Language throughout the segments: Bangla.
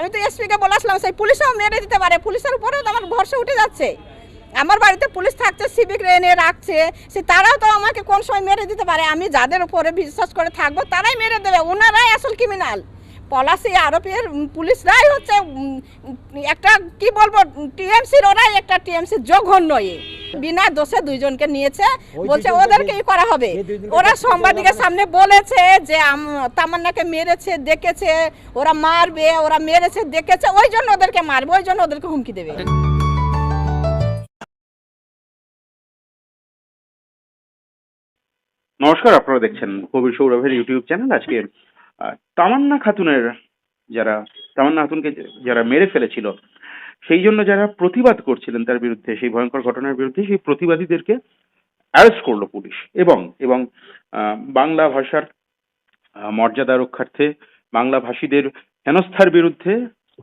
আমি তো এসপিকে বলেছিলাম সেই পুলিশও মেরে দিতে পারে। পুলিশের উপরেও তো আমার ভরসা উঠে যাচ্ছে। আমার বাড়িতে পুলিশ থাকছে, সিভিক এনে রাখছে, সে তারাও তো আমাকে কোন সময় মেরে দিতে পারে? আমি যাদের উপরে বিশ্বাস করে থাকব, তারাই মেরে দেবে। ওনারাই আসল ক্রিমিনাল পলাশি আরোপের পুলিশরাই হচ্ছে একটা, কি বলব টিএমসির ওরাই একটা টিএমসির জঘন্য। বিনা দোষে দুইজনকে নিয়েছে। বলছে ওদেরকে ই করা হবে। ওরা সাংবাদিকের সামনে বলেছে যে তামান্নাকে মেরেছে দেখেছে ওরা মারবে ওরা মেরেছে দেখেছে ওই জন্য ওদেরকে মারবে ওই জন্য ওদেরকে হুমকি দেবে। নমস্কার আপনারা দেখছেন কবির সৌরভের ইউটিউব চ্যানেল আজকে তামান্না খাতুনের যারা তামান্না খাতুনকে যারা মেরে ফেলেছিল সেই জন্য যারা প্রতিবাদ করছিলেন তার বিরুদ্ধে, সেই ভয়ঙ্কর ঘটনার বিরুদ্ধে, সেই প্রতিবাদীদেরকে অ্যারেস্ট করল পুলিশ। এবং এবং বাংলা ভাষার মর্যাদা রক্ষার্থে বাংলা ভাষীদের হেনস্থার বিরুদ্ধে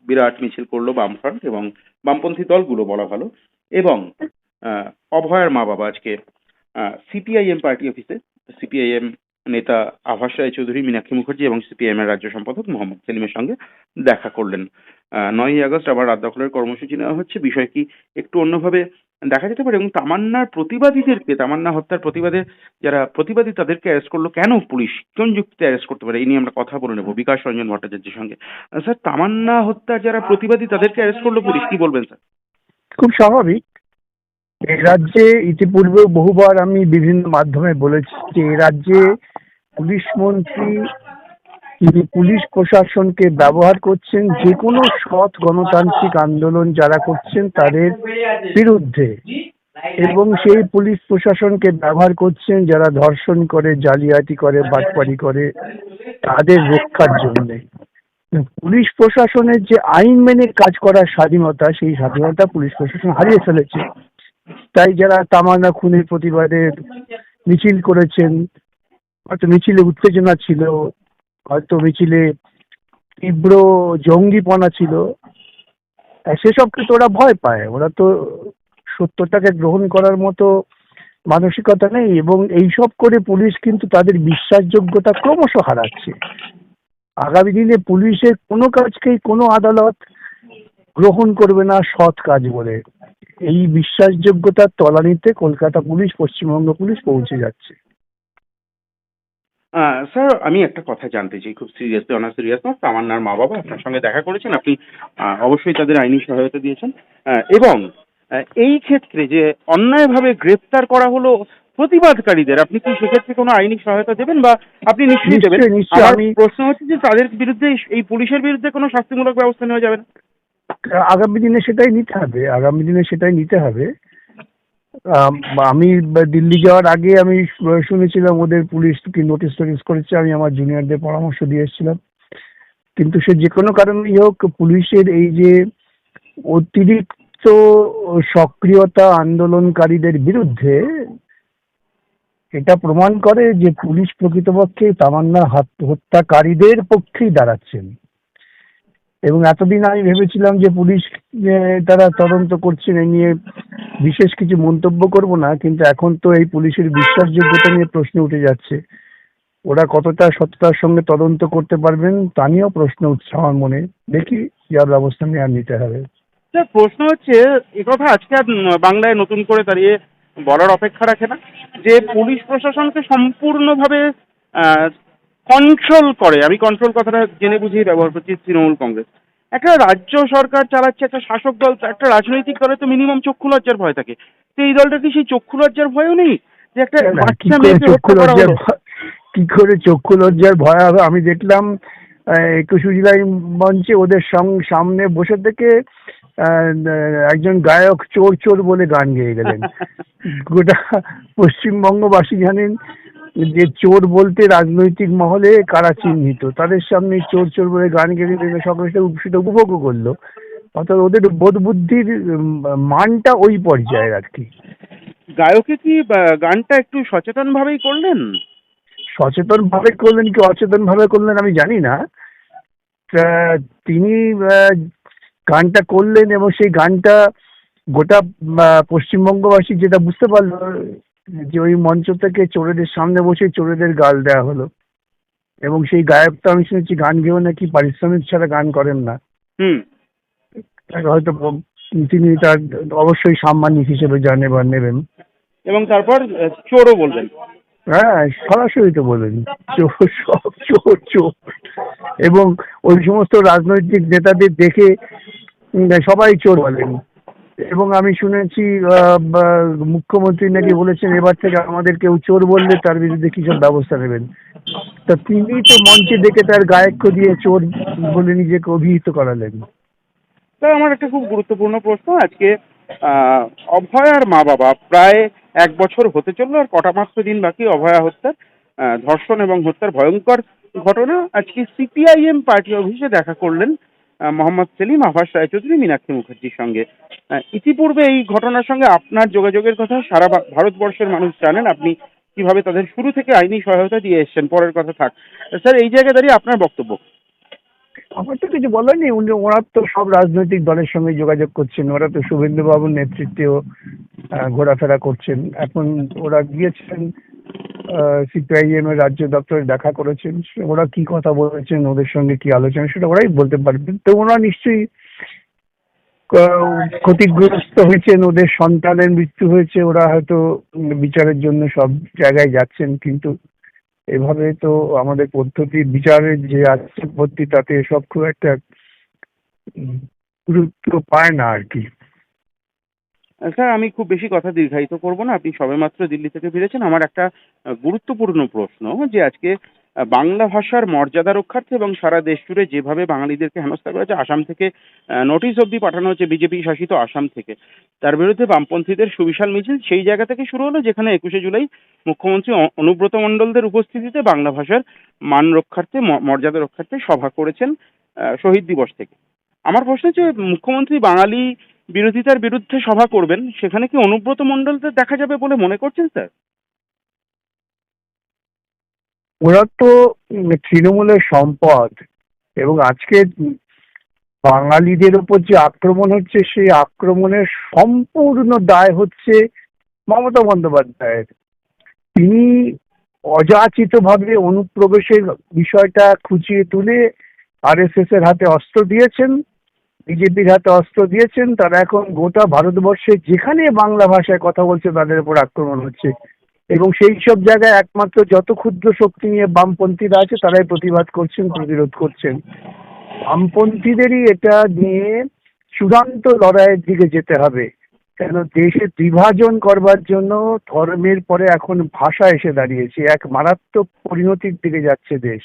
বিরাট মিছিল করল বামফ্রন্ট এবং বামপন্থী দলগুলো বলা ভালো। এবং অভয়ার মা বাবা আজকে সিপিআইএম পার্টি অফিসে সিপিআইএম নেতা আভাস রায় চৌধুরী, মীনাক্ষী মুখার্জি এবং সিপিআইএম এর রাজ্য সম্পাদক মোহাম্মদ সেলিমের সঙ্গে দেখা করলেন। নয়ই আগস্ট আবার রাত দখলের কর্মসূচি নেওয়া হচ্ছে। বিষয় কি একটু অন্যভাবে দেখা যেতে পারে এবং তামান্নার প্রতিবাদীদেরকে, তামান্না হত্যার প্রতিবাদে যারা প্রতিবাদী তাদেরকে অ্যারেস্ট করল কেন পুলিশ? কোন যুক্তিতে অ্যারেস্ট করতে পারে? এই নিয়ে আমরা কথা বলে নেব বিকাশ রঞ্জন ভট্টাচার্যের সঙ্গে। স্যার, তামান্না হত্যার যারা প্রতিবাদী তাদেরকে অ্যারেস্ট করল পুলিশ, কি বলবেন স্যার? খুব স্বাভাবিক। এই রাজ্যে ইতিপূর্বে বহুবার আমি বিভিন্ন মাধ্যমে বলেছি যে এই রাজ্যে পুলিশ মন্ত্রী তিনি পুলিশ প্রশাসনকে ব্যবহার করছেন যে কোনো সৎ গণতান্ত্রিক আন্দোলন যারা করছেন তাদের বিরুদ্ধে এবং সেই পুলিশ প্রশাসনকে ব্যবহার করছেন যারা ধর্ষণ করে, জালিয়াতি করে, বাটপারি করে, তাদের রক্ষার জন্যে। পুলিশ প্রশাসনের যে আইন মেনে কাজ করার স্বাধীনতা, সেই স্বাধীনতা পুলিশ প্রশাসন হারিয়ে ফেলেছে। তাই যারা তামান্না খুনের প্রতিবাদে মিছিল করেছেন হয়তো মিছিলে উত্তেজনা ছিল হয়তো মিছিলে তীব্র জঙ্গিপনা ছিল। আহ, সেসব কিন্তু ওরা ভয় পায়। ওরা তো সত্যটাকে গ্রহণ করার মতো মানসিকতা নেই এবং এইসব করে পুলিশ কিন্তু তাদের বিশ্বাসযোগ্যতা ক্রমশ হারাচ্ছে। আগামী দিনে পুলিশের কোনো কাজকেই কোনো আদালত গ্রহণ করবে না সৎ কাজ বলে। এই বিশ্বাসযোগ্যতার তলানিতে কলকাতা পুলিশ পশ্চিমবঙ্গ পুলিশ পৌঁছে যাচ্ছে। স্যার আমি একটা কথা জানতে চাই খুব সিরিয়াসলি অনার সিরিয়াস না তামান্নার মা বাবা আপনার সঙ্গে দেখা করেছেন আপনি অবশ্যই তাদের আইনি সহায়তা দিয়েছেন। এবং এই ক্ষেত্রে যে অন্যায়ভাবে গ্রেপ্তার করা হলো প্রতিবাদকারীদের আপনি কি সেক্ষেত্রে কোনো আইনি সহায়তা দেবেন বা আপনি নিশ্চয়ই দেবেন? আমার প্রশ্ন হচ্ছে যে তাদের বিরুদ্ধে এই- এই পুলিশের বিরুদ্ধে কোনো শাস্তিমূলক ব্যবস্থা নেওয়া যাবে না? আগামী দিনে সেটাই নিতে হবে আগামী দিনে সেটাই নিতে হবে। আম, দিল্লি যাওয়ার আগে আমি শুনেছিলাম ওদের পুলিশ কি নোটিশ টোটিস করেছে আমি আমার জুনিয়রদের পরামর্শ দিয়ে এসেছিলাম। কিন্তু সে যে কোনো কারণেই হোক পুলিশের এই যে অতিরিক্ত সক্রিয়তা আন্দোলনকারীদের বিরুদ্ধে এটা প্রমাণ করে যে পুলিশ প্রকৃতপক্ষে তামান্না হত্যাকারীদের পক্ষেই দাঁড়াচ্ছেন। এবং এতদিন আমি ভেবেছিলাম যে পুলিশ তারা তদন্ত করছেন এই নিয়ে বিশেষ কিছু মন্তব্য করব না, কিন্তু এখন তো এই পুলিশের বিশ্বাসযোগ্যতা নিয়ে প্রশ্ন উঠে যাচ্ছে। ওরা কতটা সততার সঙ্গে তদন্ত করতে পারবেন তা নিয়েও প্রশ্ন উঠছে আমার মনে। দেখি যার ব্যবস্থা নেওয়ার নিতে হবে। স্যার, প্রশ্ন হচ্ছে একথা আজকে আর বাংলায় নতুন করে দাঁড়িয়ে বলার অপেক্ষা রাখে না, যে পুলিশ প্রশাসনকে সম্পূর্ণভাবে কন্ট্রোল করে। আমি কন্ট্রোল কথাটা জেনে বুঝেই ব্যবহার করছি তৃণমূল কংগ্রেস। একটা রাজ্য সরকার চালাচ্ছে একটা শাসক দল একটা রাজনৈতিক দলে তো মিনিমাম চক্ষু লজ্জার ভয় থাকে। তো এই দলটা কি সেই চক্ষু লজ্জার ভয়ও নেই? যে একটা বাচ্চা মেয়েকে চক্ষু হত্যা করা লজ্জার হলো? ভয়- কি করে চক্ষু লজ্জার ভয় হবে? আমি দেখলাম একুশে জুলাই মঞ্চে ওদের সামনে বসে থেকে একজন গায়ক চোর চোর বলে গান গেয়ে গেলেন। গোটা পশ্চিমবঙ্গবাসী জানেন যে চোর বলতে রাজনৈতিক মহলে কারা চিহ্নিত? তাদের সামনে চোর চোর বলে গান গেয়ে দিলে সকলে সেটা উপ- সেটা উপভোগও করল। অর্থাৎ ওদের বোধ বুদ্ধির মানটা ওই পর্যায়ের আর কি। গায়কে কি গানটা একটু সচেতন ভাবেই করলেন? সচেতন ভাবে করলেন কি অচেতন ভাবে করলেন আমি জানি না। তিনি গানটা করলেন এবং সেই গানটা গোটা পশ্চিমবঙ্গবাসী যেটা বুঝতে পারল যে ওই মঞ্চ থেকে চোরেদের সামনে বসে চোরেদের গাল দেওয়া হলো। এবং সেই গায়ক তো আমি শুনেছি গান গেয়েও নাকি পারিশ্রমিক ছাড়া গান করেন না। হয়তো তিনি তার অবশ্যই সাম্মানিক হিসেবে জানে বা নেবেন। এবং তারপর চোরও বলবেন। হ্যাঁ সরাসরি তো বলেন চোর সব চোর চোর। এবং ওই সমস্ত রাজনৈতিক নেতাদের দেখে সবাই চোর বলেন। এবং আমি শুনেছি মুখ্যমন্ত্রী নাকি বলেছেন এবার থেকে আমাদের কেউ চোর বললে তার বিরুদ্ধে কি সব ব্যবস্থা নেবেন। তা তিনি তো মঞ্চে দেখে তার গায়ক দিয়ে চোর বলে নিজেকে অভিহিত করালেন। স্যার, আমার একটা খুব গুরুত্বপূর্ণ প্রশ্ন। আজকে অভয়ার মা বাবা প্রায় এক বছর হতে চলল আর কটা মাত্র দিন বাকি অভয়া হত্যার ধর্ষণ এবং হত্যার ভয়ঙ্কর ঘটনা। আজকে সিপিআইএম পার্টি অফিসে দেখা করলেন মোহাম্মদ সেলিম আভাস রায়চৌধুরী মীনাক্ষী মুখার্জির সঙ্গে। ইতিপূর্বে এই ঘটনার সঙ্গে আপনার যোগাযোগের কথা সারা ভারতবর্ষের মানুষ জানেন। আপনি কীভাবে তাদের শুরু থেকে আইনি সহায়তা দিয়ে এসছেন, পরের কথা থাক। স্যার, এই জায়গায় দাঁড়িয়ে আপনার বক্তব্য? আমার তো কিছু বলার নেই। উনি ওরা তো সব রাজনৈতিক দলের সঙ্গে যোগাযোগ করছেন। ওরা তো শুভেন্দু বাবুর নেতৃত্বেও ঘোরাফেরা করছেন। এখন ওরা গিয়েছেন সিপিআইএম এর রাজ্য দপ্তরে দেখা করেছেন ওরা কি কথা বলেছেন, ওদের সঙ্গে কি আলোচনা, সেটা ওরাই বলতে পারবেন। তো ওরা নিশ্চয়ই ক্ষতিগ্রস্ত হয়েছেন, ওদের সন্তানের মৃত্যু হয়েছে, ওরা হয়তো বিচারের জন্য সব জায়গায় যাচ্ছেন, কিন্তু এভাবে তো আমাদের পদ্ধতি, বিচারের যে আছে পদ্ধতি তাতে সব খুব একটা গুরুত্ব পায় না আর কি। স্যার, আমি খুব বেশি কথা দীর্ঘায়িত করব না। আপনি সবেমাত্র দিল্লি থেকে ফিরেছেন। আমার একটা গুরুত্বপূর্ণ প্রশ্ন যে আজকে বাংলা ভাষার মর্যাদা রক্ষার্থে এবং সারা দেশ জুড়ে যেভাবে বাঙালিদেরকে হেনস্থা করা হচ্ছে আসাম থেকে নোটিশ অবধি পাঠানো হচ্ছে বিজেপি শাসিত আসাম থেকে। তার বিরুদ্ধে বামপন্থীদের সুবিশাল মিছিল সেই জায়গা থেকে শুরু হলো, যেখানে একুশে জুলাই মুখ্যমন্ত্রী অনুব্রত মণ্ডলদের উপস্থিতিতে বাংলা ভাষার মান রক্ষার্থে মর্যাদা রক্ষার্থে সভা করেছেন শহীদ দিবস থেকে। আমার প্রশ্ন হচ্ছে, মুখ্যমন্ত্রী বাঙালি বিরোধিতার বিরুদ্ধে সভা করবেন, সেখানে কি অনুব্রত মণ্ডলদের দেখা যাবে বলে মনে করছেন, স্যার? ওরা তো তৃণমূলের সম্পদ এবং আজকে বাঙালিদের উপর যে আক্রমণ হচ্ছে, সেই আক্রমণের সম্পূর্ণ দায় হচ্ছে মমতা বন্দ্যোপাধ্যায়ের। তিনি অযাচিতভাবে অনুপ্রবেশের বিষয়টা খুঁচিয়ে তুলে আরএসএস এর হাতে অস্ত্র দিয়েছেন। বিজেপির হাতে অস্ত্র দিয়েছেন, তারা এখন গোটা ভারতবর্ষে যেখানে বাংলা ভাষায় কথা বলছে তাদের উপর আক্রমণ হচ্ছে। এবং সেই সব জায়গায় একমাত্র যত ক্ষুদ্র শক্তি নিয়ে বামপন্থীরা আছে, তারাই প্রতিবাদ করছেন, প্রতিরোধ করছেন। বামপন্থীদেরই এটা নিয়ে চূড়ান্ত লড়াইয়ের দিকে যেতে হবে। কেন দেশে বিভাজন করবার জন্য ধর্মের পরে এখন ভাষা এসে দাঁড়িয়েছে, এক মারাত্মক পরিণতির দিকে যাচ্ছে দেশ।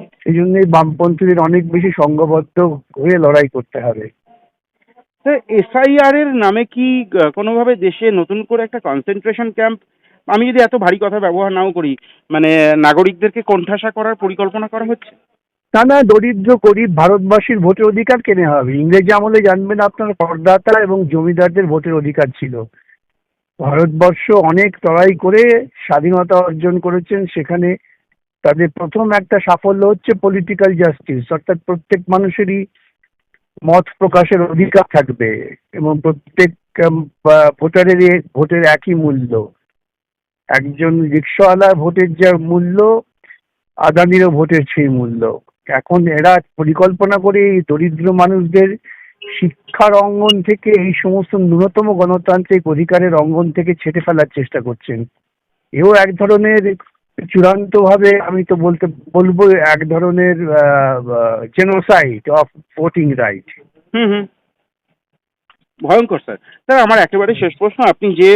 সেই জন্যই বামপন্থীদের অনেক বেশি সংঘবদ্ধ হয়ে লড়াই করতে হবে। এসআইআর এর নামে কি কোনোভাবে দেশে নতুন করে একটা কনসেন্ট্রেশন ক্যাম্প আমি যদি এত ভারী কথা ব্যবহার নাও করি মানে নাগরিকদেরকে কোণঠাসা করার পরিকল্পনা করা হচ্ছে? না না দরিদ্র গরিব ভারতবাসীর ভোটের অধিকার কেনে হবে? ইংরেজি আমলে জানবেন আপনার করদাতা এবং জমিদারদের ভোটের অধিকার ছিল। ভারতবর্ষ অনেক লড়াই করে স্বাধীনতা অর্জন করেছেন সেখানে তাদের প্রথম একটা সাফল্য হচ্ছে পলিটিক্যাল জাস্টিস অর্থাৎ প্রত্যেক মানুষেরই মত প্রকাশের অধিকার থাকবে এবং প্রত্যেক ভোটারের ভোটের একই মূল্য। একজন রিক্সাওয়ালার ভোটের যা মূল্য, আদানিরও ভোটের সেই মূল্য। এখন এরা পরিকল্পনা করে এই দরিদ্র মানুষদের শিক্ষার অঙ্গন থেকে এই সমস্ত ন্যূনতম গণতান্ত্রিক অধিকারের অঙ্গন থেকে ছেটে ফেলার চেষ্টা করছেন। এও এক ধরনের চূড়ান্তভাবে আমি তো বলতে, বলব এক ধরনের জেনোসাইড অফ ভোটিং রাইট হুম হুম। ভয়ঙ্কর, স্যার। স্যার, আমার একেবারে শেষ প্রশ্ন। আপনি যে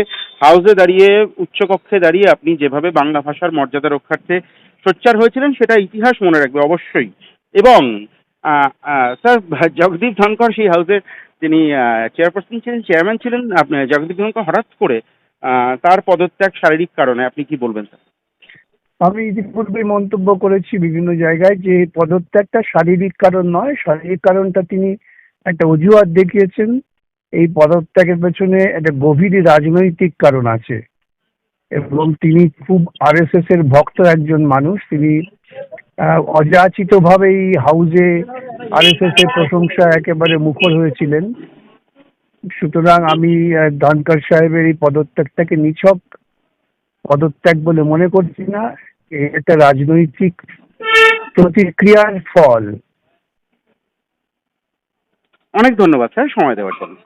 হাউসে দাঁড়িয়ে, উচ্চকক্ষে দাঁড়িয়ে আপনি যেভাবে বাংলা ভাষার মর্যাদা রক্ষার্থে সোচ্চার হয়েছিলেন, সেটা ইতিহাস মনে রাখবে, অবশ্যই। এবং স্যার, জগদীপ ধনকর সেই হাউসের যিনি চেয়ারপারসন ছিলেন চেয়ারম্যান ছিলেন। আপনি, জগদীপ ধনকর হঠাৎ করে তার পদত্যাগ শারীরিক কারণে, আপনি কি বলবেন, স্যার? আমি ইতিপূর্বে মন্তব্য করেছি বিভিন্ন জায়গায় যে পদত্যাগটা শারীরিক কারণ নয়, শারীরিক কারণটা তিনি একটা অজুহাত দেখিয়েছেন। এই পদত্যাগের পেছনে একটা গভীর রাজনৈতিক কারণ আছে এবং তিনি খুব আরএসএস এর ভক্ত একজন মানুষ। তিনি অযাচিতভাবেই হাউজে আরএসএস এর প্রশংসা একেবারে মুখর হয়েছিলেন। সুতরাং আমি ধনকর সাহেবের এই পদত্যাগটাকে নিছক। পদত্যাগ বলে মনে করছি না। এটা রাজনৈতিক প্রতিক্রিয়ার ফল। অনেক ধন্যবাদ স্যার। সময় দেওয়ার জন্য।